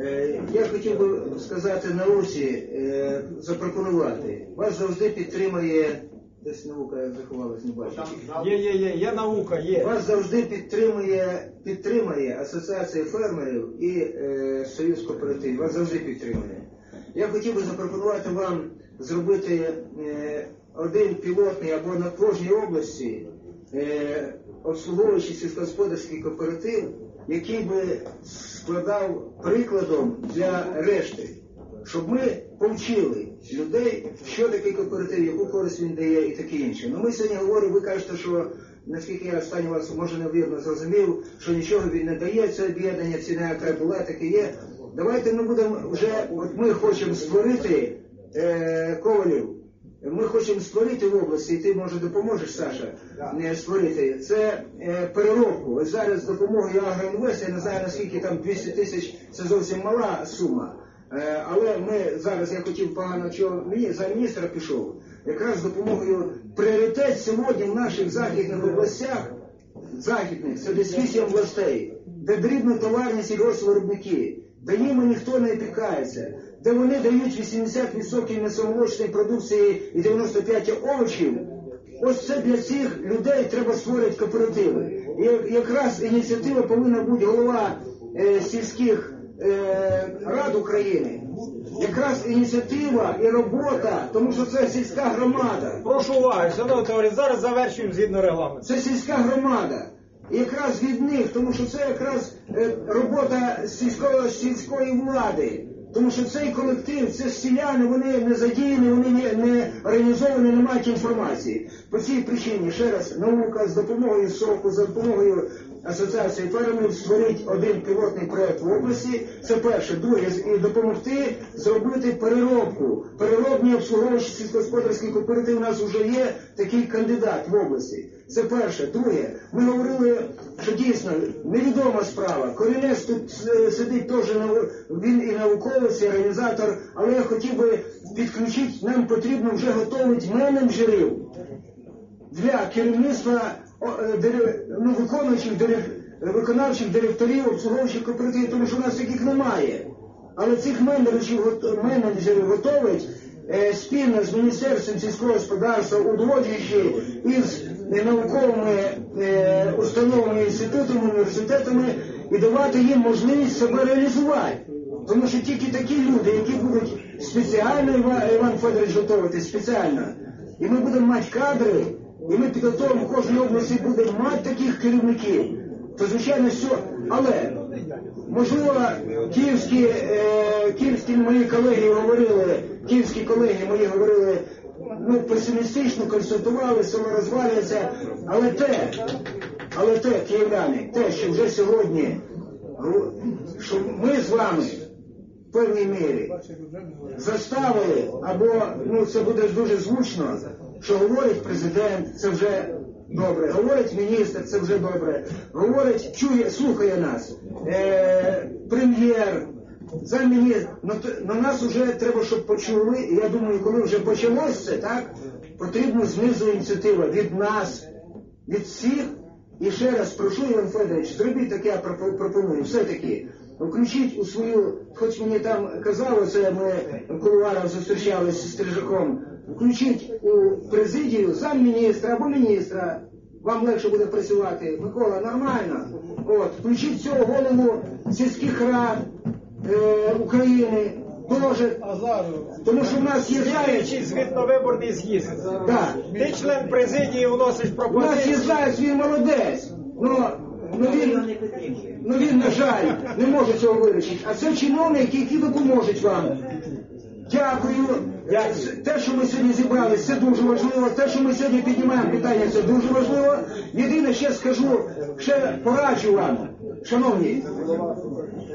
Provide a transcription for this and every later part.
Е, Я хотів би сказати науці, е, запропонувати. Вас завжди підтримує, десь наука заховалась, не бачу. Є, є, є, є наука, є. Вас завжди підтримує, підтримує Асоціація фермерів і е, Союз кооперативів. Вас завжди підтримує. Я хотів би запропонувати вам зробити е, один пілотний або на кожній області е, обслуговуючий сільськогосподарський кооператив, який би складав прикладом для решти, щоб ми повчили людей, що таке кооператив, яку користь він дає і таке інше. Ну ми сьогодні говоримо, ви кажете, що наскільки я останній вас може невірно зрозумів, що нічого він не дає, це об'єднання, ціна, яка була, таке є. Давайте ми будемо вже, от ми хочемо створити е, ковалів. Ми хочемо створити в області, і ти може допоможеш, Саша, е, створити. Це е, переробку. Ось зараз з допомогою Агроінвест, я не знаю наскільки там 200 тисяч, це зовсім мала сума. Е, але ми зараз, я хотів погано чого мені за міністра пішов. Якраз з допомогою пріоритет сьогодні в наших західних областях, західних, це десь вісім областей, де дрібнотоварні сільгоспвиробники, де ними ніхто не опікається, де вони дають 80% м'ясомолочної продукції і 95% овочів. Ось це для цих людей треба створити кооперативи. І якраз ініціатива повинна бути голова е, сільських е, рад України. Якраз ініціатива і робота, тому що це сільська громада. Прошу уваги, шановні товариші, зараз завершуємо згідно регламенту. Це сільська громада. Якраз від них, тому що це якраз е, робота сільської, сільської влади. Тому що цей колектив, це селяни, вони не задіяні, вони не, не організовані, не мають інформації. По цій причині, ще раз, наука з допомогою СОКу, за допомогою Асоціації фермерів створить один пілотний проект в області. Це перше. Друге, і допомогти зробити переробку. Переробні обслуговуючі сільськогосподарський кооператив у нас вже є такий кандидат в області. Це перше. Друге, ми говорили, що дійсно невідома справа. Корінець тут е, сидить теж він і науковець, і організатор, але я хотів би підключити, нам потрібно вже готувати менеджерів для керівництва е, ну, виконуючих виконавчих директорів обслуговуючих кооперативів, тому що у нас таких немає. Але цих менеджерів, менеджерів готовить е, спільно з Міністерством сільського господарства, узгоджуючи із науковими установами, інститутами, університетами і давати їм можливість себе реалізувати. Тому що тільки такі люди, які будуть спеціально Іван Федорович готувати, спеціально, і ми будемо мати кадри, і ми підготовимо в кожній області будемо мати таких керівників, то звичайно все. Але можливо, київські, е, київські мої колеги говорили, київські колеги мої говорили, ну песимістично констатували, село розвалюється, але те, але те, київляни, те, що вже сьогодні, що ми з вами в певній мірі заставили, або ну це буде дуже звучно, що говорить президент, це вже добре, говорить міністр, це вже добре, говорить, чує, слухає нас, е, прем'єр, ну, т- на нас вже треба, щоб почули, я думаю, коли вже почалось це, так, потрібно знизу ініціатива від нас, від всіх. І ще раз прошу, Іван Федорович, зробіть таке, я пропоную, все-таки. Включіть у свою, хоч мені там казали, це ми кулуаром зустрічалися з Стрижаком, включіть у президію замміністра або міністра, вам легше буде працювати. Микола, нормально. От, включіть цього голову сільських рад е, України, теж, тому що в нас є заяць. Слідуючий звітно-виборний з'їзд. Да. Ти член президії вносиш У нас є пропозиції. заяць, він молодець. Ну, ну він, ну він, на жаль, не може цього вирішити. А це чиновники, які допоможуть вам. Дякую. Те, що ми сьогодні зібралися, це дуже важливо. Те, що ми сьогодні піднімаємо питання, це дуже важливо. Єдине, ще скажу, ще пораджу вам, шановні,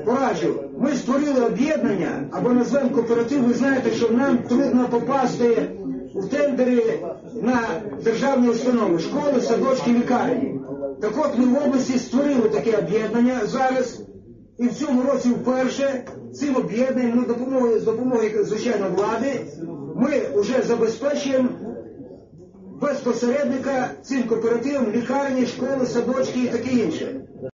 пораджу. Ми створили об'єднання або назвемо кооператив. Ви знаєте, що нам трудно попасти в тендери на державні установи, школи, садочки, лікарні. Так от ми в області створили таке об'єднання зараз. І в цьому році вперше цим об'єднанням, ну, допомогою, з допомогою, звичайно, влади, ми вже забезпечуємо без посередника цим кооперативам лікарні, школи, садочки і таке інше.